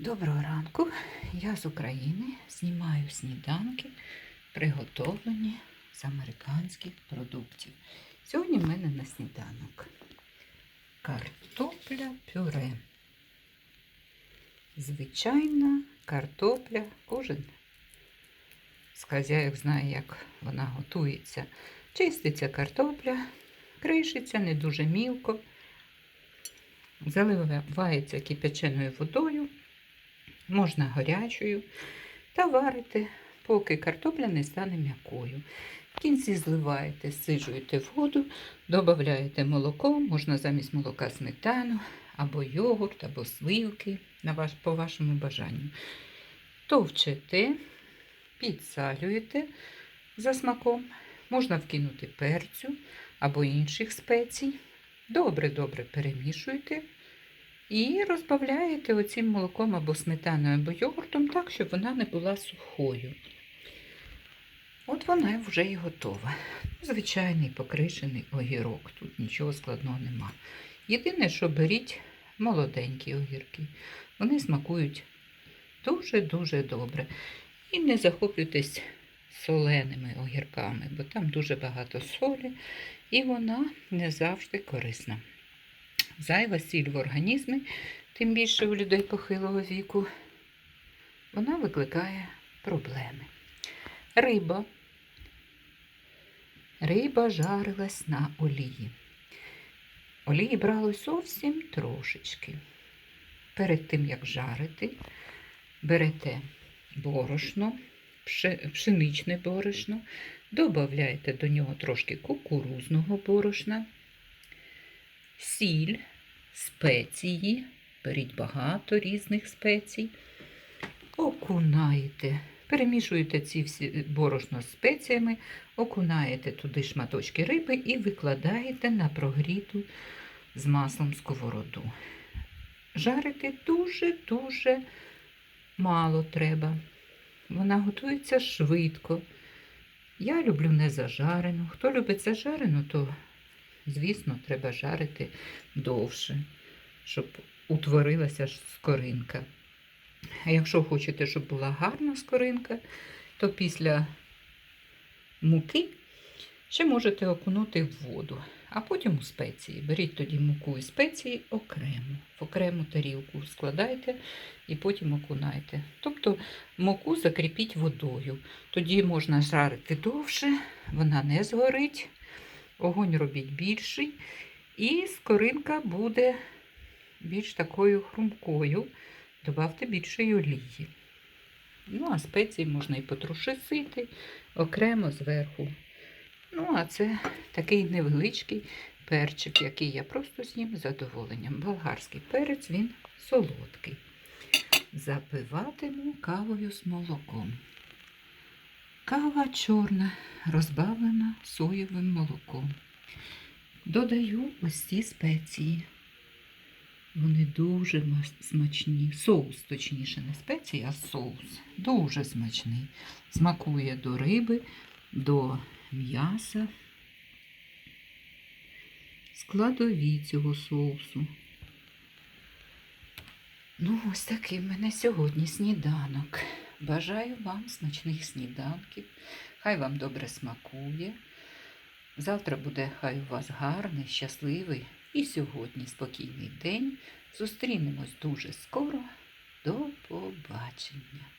Доброго ранку, я з України знімаю сніданки, приготовлені з американських продуктів. Сьогодні в мене на сніданок картопля пюре. Звичайна картопля, кожен з хазяїв знає, як вона готується. Чиститься картопля, кришиться не дуже мілко, заливається кипяченою водою можна гарячою, та варите, поки картопля не стане м'якою. В кінці зливаєте, сиджуєте воду, додаєте молоко, можна замість молока сметану, або йогурт, або сливки на ваш, по вашому бажанню. Товчете, підсалюєте за смаком, можна вкинути перцю або інших спецій. Добре-добре перемішуєте. І розбавляєте оцим молоком або сметаною, або йогуртом так, щоб вона не була сухою. От вона вже і готова. Звичайний покришений огірок. Тут нічого складного нема. Єдине, що беріть молоденькі огірки. Вони смакують дуже-дуже добре. І не захоплюйтесь соленими огірками, бо там дуже багато солі, і вона не завжди корисна. Зайва сіль в організмі, тим більше у людей похилого віку, вона викликає проблеми. Риба. Риба жарилась на олії. Олії брали зовсім трошечки. Перед тим, як жарити, берете борошно, пшеничне борошно, додаєте до нього трошки кукурузного борошна сіль, спеції, беріть багато різних спецій, окунаєте, перемішуєте ці всі борошно з спеціями, окунаєте туди шматочки риби і викладаєте на прогріту з маслом сковороду. Жарити дуже-дуже мало треба. Вона готується швидко. Я люблю не зажарену. Хто любить зажарену, то Звісно, треба жарити довше, щоб утворилася скоринка. А якщо хочете, щоб була гарна скоринка, то після муки ще можете окунути в воду, а потім у спеції. Беріть тоді муку і спеції окремо. В окрему тарілку складайте і потім окунайте. Тобто муку закріпіть водою. Тоді можна жарити довше, вона не згорить. Огонь робіть більший, і скоринка буде більш такою хрумкою. Добавте більшої олії. Ну, а спеції можна і потрушисити окремо зверху. Ну, а це такий невеличкий перчик, який я просто з'їм з задоволенням. Болгарський перець, він солодкий. Запиватиму кавою з молоком. Кава чорна, розбавлена соєвим молоком. Додаю ось ці спеції. Вони дуже смачні. Соус, точніше, не спеції, а соус. Дуже смачний. Смакує до риби, до м'яса. Складові цього соусу. Ну, ось такий в мене сьогодні сніданок. Бажаю вам смачних сніданків. Хай вам добре смакує. Завтра буде хай у вас гарний, щасливий і сьогодні спокійний день. Зустрінемось дуже скоро. До побачення!